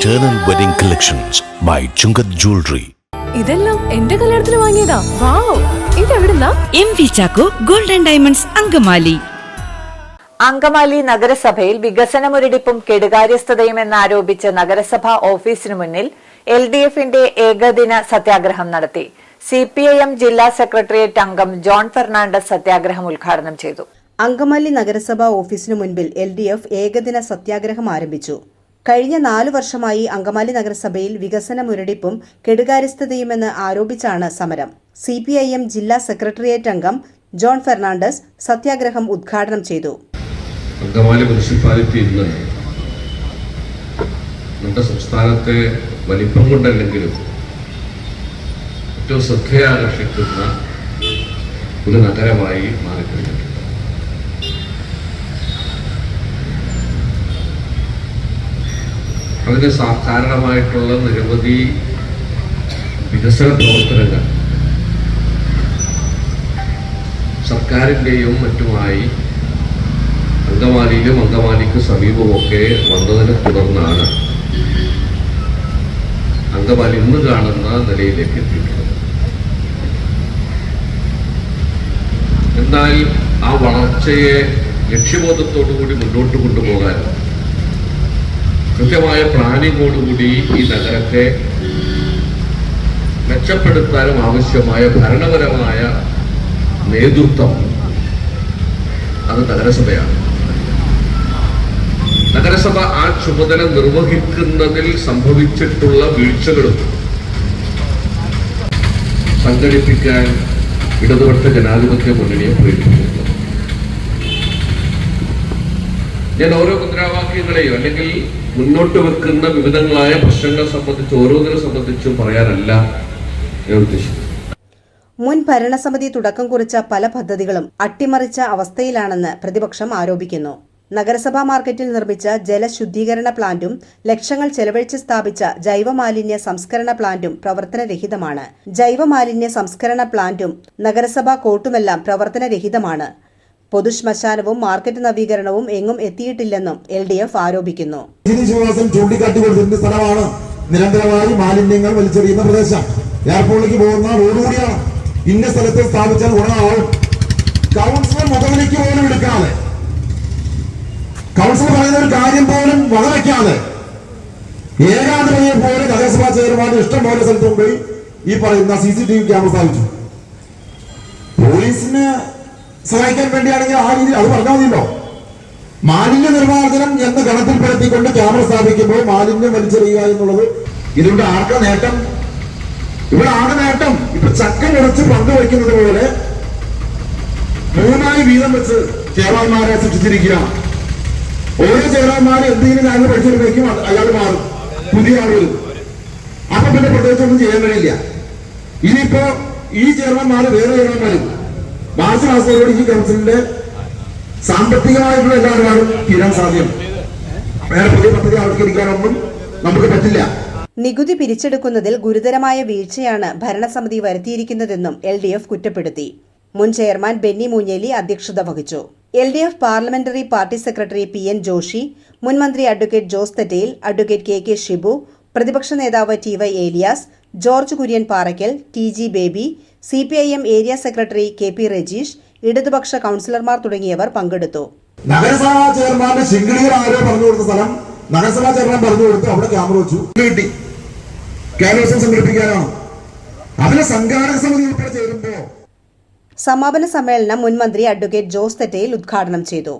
Eternal Wedding Collections by Chungath Jewelry. ഇതെല്ലാം എന്റെ കല്യാണത്തിന് വാങ്ങിയതാ. Wow ഇതെവിടുന്നാ? M V Chacko golden diamonds Angamaly. Angamaly നഗരസഭയിൽ വികസന മുരടിപ്പും കെടുകാര്യസ്ഥതയും എന്നാരോപിച്ച് നഗരസഭാ ഓഫീസിനു മുന്നിൽ എൽ ഡി എഫിന്റെ ഏകദിന സത്യാഗ്രഹം നടത്തി. സി പി ഐ എം ജില്ലാ സെക്രട്ടേറിയറ്റ് അംഗം ജോൺ ഫെർണാണ്ടസ് സത്യാഗ്രഹം ഉദ്ഘാടനം ചെയ്തു. അങ്കമാലി നഗരസഭാ ഓഫീസിനു മുൻപിൽ എൽ ഡി എഫ് ഏകദിന സത്യാഗ്രഹം ആരംഭിച്ചു. കഴിഞ്ഞ നാലു വർഷമായി അങ്കമാലി നഗരസഭയിൽ വികസന മുരടിപ്പും കെടുകാര്യസ്ഥതയുമെന്ന് ആരോപിച്ചാണ് സമരം. സി പി ഐ എം ജില്ലാ സെക്രട്ടേറിയറ്റ് അംഗം ജോൺ ഫെർണാണ്ടസ് സത്യാഗ്രഹം ഉദ്ഘാടനം ചെയ്തു. അങ്കമാലി മുനിസിപ്പാലിറ്റി ഇന്ന് നമ്മുടെ സംസ്ഥാനത്തെ വലിപ്പം കൊണ്ടല്ലെങ്കിലും ഏറ്റവും ശ്രദ്ധയാകർഷിക്കുന്ന ഒരു നഗരമായി മാറിക്കഴിഞ്ഞിട്ടുണ്ട് അതിന് കാരണമായിട്ടുള്ള നിരവധി വികസന പ്രവർത്തനങ്ങൾ സർക്കാരിന്റെയും മറ്റുമായി അങ്കമാലിയിലും അങ്കമാലിക്ക് സമീപമൊക്കെ വന്നതിനെ തുടർന്നാണ് അങ്കമാലി ഇന്ന് കാണുന്ന നിലയിലേക്ക് എത്തിയിട്ടുള്ളത്. എന്നാൽ ആ വളർച്ചയെ ലക്ഷ്യബോധത്തോടു കൂടി മുന്നോട്ട് കൊണ്ടുപോകാൻ കൃത്യമായ പ്ലാനിങ്ങോടുകൂടി ഈ നഗരത്തെ മെച്ചപ്പെടുത്താനും ആവശ്യമായ ഭരണപരമായ നേതൃത്വം അത് നഗരസഭയാണ്. നഗരസഭ ആ ചുമതല നിർവഹിക്കുന്നതിൽ സംഭവിച്ചിട്ടുള്ള വീഴ്ചകളും സംഘടിപ്പിക്കാൻ ഇടതുപക്ഷ ജനാധിപത്യ മുന്നണിയെ പ്രേരിപ്പിച്ചിട്ടുണ്ട്. ഞാൻ ഓരോ മുദ്രാവാക്യങ്ങളെയും അല്ലെങ്കിൽ മുന്നോട്ട് വെക്കുന്ന വിവിധങ്ങളായ പ്രശ്നങ്ങൾ സംബന്ധിച്ച് ഓരോന്നിനെ സംബന്ധിച്ചും പറയാനല്ല ഞാൻ ഉദ്ദേശിക്കുന്നത് മുൻ ഭരണസമിതി തുടക്കം കുറിച്ച പല പദ്ധതികളും അട്ടിമറിച്ച അവസ്ഥയിലാണെന്ന് പ്രതിപക്ഷം ആരോപിക്കുന്നു. നഗരസഭാ മാർക്കറ്റിൽ നിർമ്മിച്ച ജലശുദ്ധീകരണ പ്ലാന്റും ലക്ഷങ്ങൾ ചെലവഴിച്ച് സ്ഥാപിച്ച ജൈവമാലിന്യ സംസ്കരണ പ്ലാന്റും പ്രവർത്തനരഹിതമാണ്. ജൈവമാലിന്യ സംസ്കരണ പ്ലാന്റും നഗരസഭാ കോർട്ടുമെല്ലാം പ്രവർത്തനരഹിതമാണ്. പൊതുശ്മശാനവും മാർക്കറ്റ് നവീകരണവും എങ്ങും എത്തിയിട്ടില്ലെന്നും എൽ ഡി എഫ് ആരോപിക്കുന്നു സ്ഥലമാണ് നിരന്തരമായി മാലിന്യങ്ങൾ വലിച്ചെറിയുന്ന പ്രദേശം. എയർപോർട്ടിലേക്ക് പോകുന്ന റോഡ് ഇന്ന സ്ഥലത്ത് സ്ഥാപിച്ചാൽ ഗുണമാവും കൗൺസിലർ മുഖവിലേക്ക് പോലും എടുക്കാതെ. കൗൺസിലർ പറയുന്ന ഒരു കാര്യം പോലും വകവയ്ക്കാതെ. ഏകാന്തമയെ പോലെ നഗരസഭാ ചെയർമാൻ ഇഷ്ടം പോലെ സ്ഥലത്ത് കൊണ്ടുപോയി ഈ പറയുന്ന C C T V camera സ്ഥാപിച്ചു. പോലീസിന് സഹായിക്കാൻ വേണ്ടിയാണെങ്കിൽ ആ രീതി അത് പറഞ്ഞാൽ മതിയല്ലോ മാലിന്യ നിർമ്മാർജനം എന്ന ഗണത്തിൽപ്പെടുത്തിക്കൊണ്ട് ക്യാമറ സ്ഥാപിക്കുമ്പോൾ മാലിന്യം വലിച്ചെറിയുക എന്നുള്ളത് ഇതുകൊണ്ട് ആർക്ക നേട്ടം? ഇവിടെ ആകെ നേട്ടം. ഇപ്പൊ ചക്ക മുറിച്ച് പങ്കുവയ്ക്കുന്നത് പോലെ മൂന്നായി വീതം വെച്ച് ചേവാന്മാരെ സൃഷ്ടിച്ചിരിക്കുക. ഓരോ ചെയർമാൻമാരും എന്തെങ്കിലും കാര്യം പഠിച്ചിരുന്നേക്കും അയാൾ മാറും. പുതിയ ആളുകൾ. അപ്പൊ പിന്നെ പ്രത്യേകിച്ച് ഒന്നും ചെയ്യാൻ കഴിയില്ല. ഇനിയിപ്പോ ഈ ചേർമാര് വേറെ ചെയർമാൻമാരും മാർച്ച് മാസത്തോടുകൂടി ഈ കൗൺസിലിന്റെ സാമ്പത്തികമായിട്ടുള്ള എല്ലാ തീരാൻ സാധ്യത വേറെ പുതിയ പദ്ധതി ആവിഷ്കരിക്കാനൊന്നും നമുക്ക് പറ്റില്ല. നികുതി പിരിച്ചെടുക്കുന്നതിൽ ഗുരുതരമായ വീഴ്ചയാണ് ഭരണസമിതി വരുത്തിയിരിക്കുന്നതെന്നും എൽ ഡി എഫ് കുറ്റപ്പെടുത്തി. മുൻ ചെയർമാൻ ബെന്നി മൂഞ്ഞേലി അധ്യക്ഷത വഹിച്ചു. L D F parliamentary party secretary P N Joshi മുൻ മന്ത്രി advocate Jose Thettayil advocate K K Shibu പ്രതിപക്ഷ നേതാവ് T Y Elias George Kurian Parackal T G Baby C P I M area secretary K P Rajeesh ഇടതുപക്ഷ കൗൺസിലർമാർ തുടങ്ങിയവർ പങ്കെടുത്തു. നഗരസഭാ ചെയർമാന്റെ ശിങ്കിളികൾ ആരോ പറഞ്ഞു കൊടുത്ത സ്ഥലം നഗരസഭാ ചെയർമാൻ പറഞ്ഞു കൊടുത്തു അവിടെ ക്യാമറ വെച്ചു. കിട്ടി. കേരളോത്സവം സംഘടിപ്പിക്കാനാണ്. അതിന് സംഘാടക സമിതി ഉൾപ്പെടെ ചേരുമ്പോ സമാപന സമ്മേളനം മുൻ മന്ത്രി അഡ്വക്കേറ്റ് ജോസ് തെറ്റയിൽ ഉദ്ഘാടനം ചെയ്തു.